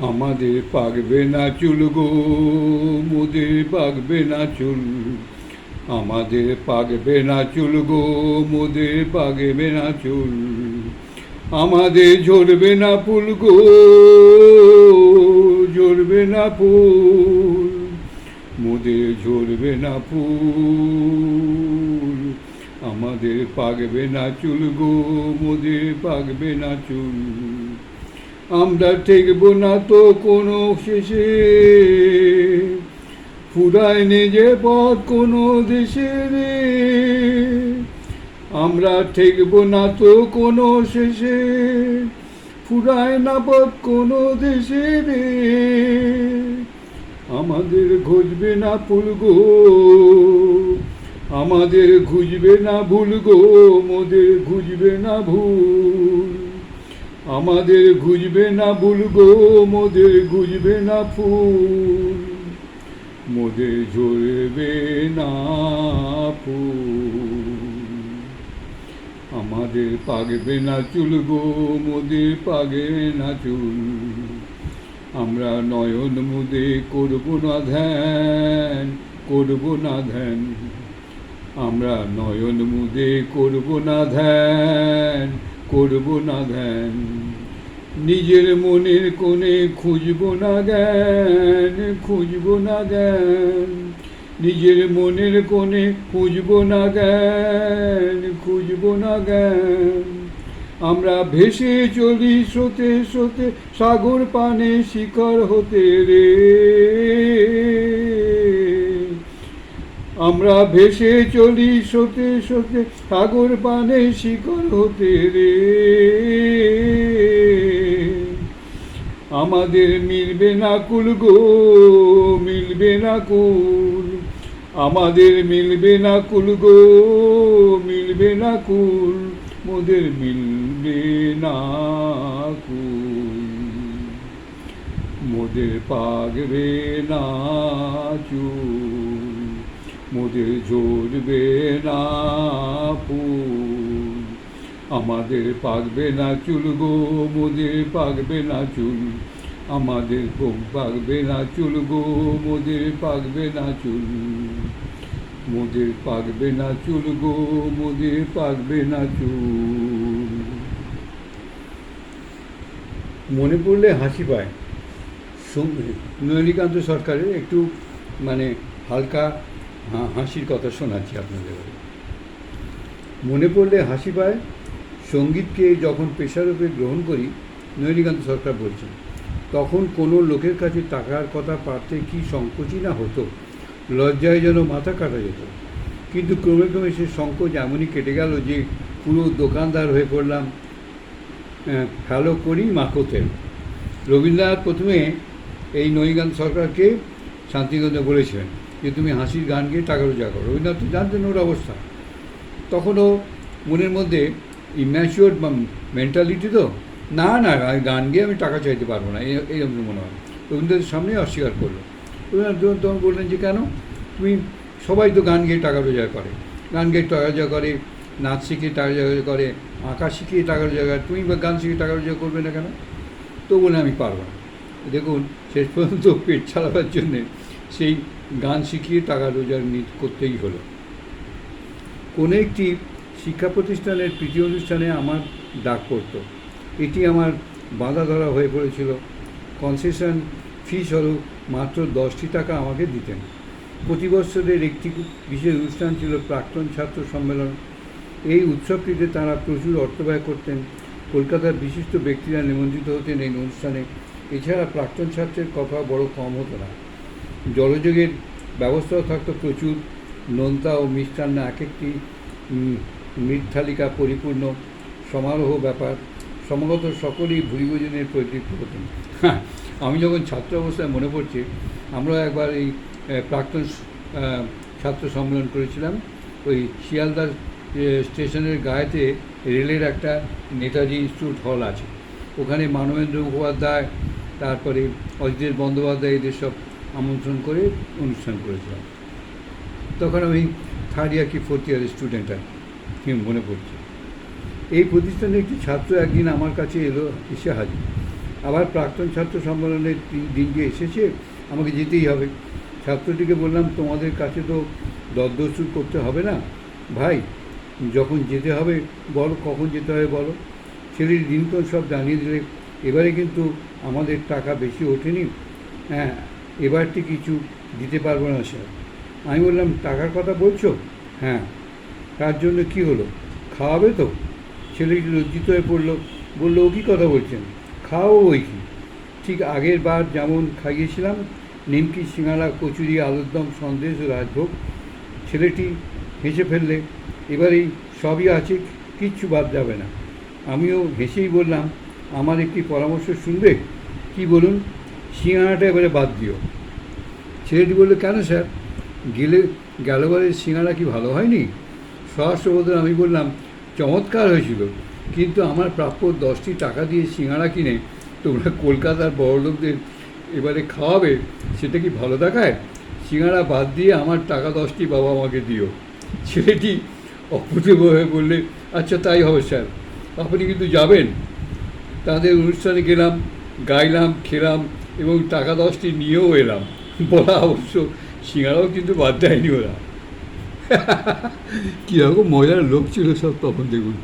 আমাদের পাকবে না চুল গো, মোদের পাকবে না চুল। আমাদের পাকবে না চুল গো, মোদের পাকবে না চুল। আমাদের ঝরবে না ফুল গো, ঝরবে না ফুল। মোদের ঝরবে না ফুল। আমাদের পাকবে না চুল গো, মোদের পাকবে না চুল। আমরা ঠেকবো না তো কোনো শেষে। ফুরায় নিজে পথ কোনো দেশে রে। আমরা ঠেকবো না তো কোনো শেষে। ফুরায় না পথ কোনো দেশে রে। আমাদের ঘুজবে না ফুল গো। আমাদের ঘুজবে না ভুল গো। মোদের ঘুজবে না ভুল। আমাদের ঘুজবে না ভুল গো, মোদের ঘুজবে না ফুল। মোদের ঝরবে না ফুল। আমাদের পাগবে না চুল গো, মোদের পাগে না চুল। আমরা নয়ন মুদে করব না ধ্যান, করব না ধ্যান। আমরা নয়ন মুদে করব না ধ্যান করব না ধ্যান নিজের মনের কোণে খুঁজব না জ্ঞান, খুঁজব না জ্ঞান। নিজের মনের কোণে খুঁজব না জ্ঞান, খুঁজব না জ্ঞান। আমরা ভেসে চলি স্রোতে স্রোতে, সাগর পানে শিকার হতে রে। আমরা ভেসে চলি স্রোতে স্রোতে সাগর পানে শিখর হতে রে। আমাদের মিলবে না কুল গো, মিলবে না কুল। আমাদের মিলবে না কুল গো, মিলবে না কুল। মোদের মিলবে না কুল। মোদের পাগবে না চুল। মোদের ঝরবে না ফুল। আমাদের পাকবে না চুল গো মোদের পাকবে না চুল। আমাদের বউ পাকবে না চুল গো মোদের পাকবে না চুল। মোদের পাকবে না চুল গো মোদের পাকবে না চুল। মনে পড়লে হাসি পায়। নলিনীকান্ত সরকারের একটু মানে হালকা হাসির কথা শোনাচ্ছি আপনাদের মনে পড়লে হাসি পায়। সঙ্গীতকে যখন পেশারূপে গ্রহণ করি নলিনীকান্ত সরকার বলছেন, তখন কোনো লোকের কাছে টাকার কথা পারতে কি সংকোচই না হতো? লজ্জায় যেন মাথা কাটা যেত। কিন্তু ক্রমে ক্রমে সে সংকোচ এমনই কেটে গেল যে পুরো দোকানদার হয়ে পড়লাম ফ্যালো করি মাকোতেল। রবীন্দ্রনাথ প্রথমে এই নৈকান্ত সরকারকে শান্তিগঞ্জে বলেছিলেন যে তুমি হাসির গান গিয়ে টাকা রোজগার করো। রবীন্দ্রনাথ তো জানতেন ওর অবস্থা। তখনও মনের মধ্যে ইম্যাচিওর মেন্টালিটি তো, না না গান গিয়ে আমি টাকা চাইতে পারব না এই এইরকম মনে হয়। রবীন্দ্রনাথের সামনে অস্বীকার করল। রবীন্দ্রনাথ তখন বললেন যে, কেন? তুমি সবাই তো গান গেয়ে টাকা রোজগার করে। গান গেয়ে টাকা রোজগার করে, নাচ শিখে টাকা রোজগার করে, আঁকা শিখিয়ে টাকা রোজগার করে, তুমি বা গান শিখে টাকা রোজগার করবে না কেন? তো বলে আমি পারব না। দেখুন, শেষ পর্যন্ত পেট চালাবার জন্যে সেই গান শিখিয়ে টাকা রোজগার করতেই হলো। কোনো একটি শিক্ষা প্রতিষ্ঠানের প্রীতি অনুষ্ঠানে আমার ডাক পড়তো। এটি আমার বাধা ধরা হয়ে পড়েছিল। কনসেশন ফিস হলো মাত্র দশটি টাকা আমাকে দিতেন। প্রতি বছরের একটি বিশেষ অনুষ্ঠান ছিল প্রাক্তন ছাত্র সম্মেলন। এই উৎসবটিতে তারা প্রচুর অর্থ ব্যয় করতেন। কলকাতার বিশিষ্ট ব্যক্তিরা নিমন্ত্রিত হতেন এই অনুষ্ঠানে। এছাড়া প্রাক্তন ছাত্রের কথা বড় কম হতো না। জলযোগের ব্যবস্থাও থাকতো প্রচুর। নোনতা ও মিষ্টান্ন এক একটি মৃৎথালিকা পরিপূর্ণ সমারোহ ব্যাপার। সমাগত সকলেই ভুরিভোজনের পরিতৃপ্ত হতেন হ্যাঁ আমি যখন ছাত্র অবস্থায় মনে পড়ছে আমরা একবার এই প্রাক্তন ছাত্র সম্মেলন করেছিলাম। ওই শিয়ালদা স্টেশনের গায়েতে রেলের একটা নেতাজি ইনস্টিটিউট হল আছে। ওখানে মানবেন্দ্র মুখোপাধ্যায়, তারপরে অজিতেশ বন্দ্যোপাধ্যায়, এদের সব আমন্ত্রণ করে অনুষ্ঠান করেছিলাম। তখন আমি থার্ড ইয়ার কি ফোর্থ ইয়ারের স্টুডেন্ট আর কি মনে পড়ছে। এই প্রতিষ্ঠানে একটি ছাত্র একদিন আমার কাছে এলো, এসে হাজির। আবার প্রাক্তন ছাত্র সম্মেলনের দিন- দিন এসেছে, আমাকে যেতেই হবে। ছাত্রটিকে বললাম, তোমাদের কাছে তো দরদস্তুর করতে হবে না। ভাই, যখন যেতে হবে, বলো, কখন যেতে হবে বলো। ছেলের দিনক্ষণ সব জানিয়ে দিলে। এবারে কিন্তু আমাদের টাকা বেশি ওঠেনি। হ্যাঁ এবারটি কিছু দিতে পারব না, স্যার। আমি বললাম, টাকার কথা বলছো? হ্যাঁ। তার জন্য কি হলো? খাওয়াবে তো। ছেলেটি লজ্জিত হয়ে পড়ল। বলল, ও কী কথা বলছেন? খাওয়াবো বই কি? ঠিক আগের বার যেমন খাইয়েছিলাম, নিমকি, সিঙ্গাড়া, কচুরি, আলুর দম, সন্দেশ ও রাজভোগ। ছেলেটি হেসে ফেললে এবারেই সবই আছে, কিচ্ছু বাদ যাবে না। আমিও হেসেই বললাম, আমার একটি পরামর্শ শুনবে? কি বলুন? সিঙ্গাড়াটা এবারে বাদ দিও। ছেলেটি বলল, কেন স্যার? গেলে গেলবারের সিঙ্গাড়া কি ভালো হয়নি? সহস্রবোধন আমি বললাম, চমৎকার হয়েছিল, কিন্তু আমার প্রাপ্য দশটি টাকা দিয়ে সিঙ্গাড়া কিনে তোমরা কলকাতার বড়লোকদের এবারে খাওয়াবে, সেটা কি ভালো দেখায়? সিঙ্গাড়া বাদ দিয়ে আমার টাকা দশটি বাবা আমাকে দিও। ছেলেটি অপ্রতিভ হয়ে বললে আচ্ছা তাই হবে স্যার, আপনি কিন্তু যাবেন। তাদের অনুষ্ঠানে গেলাম, গাইলাম, খেলাম এবং টাকা দশটি নিয়েও এলাম। বলা অবশ্য সিঙ্গারাও কিন্তু বাদ দেয়নি ওরা। কীরকম মজার লোক ছিল সব তখন দেখুন।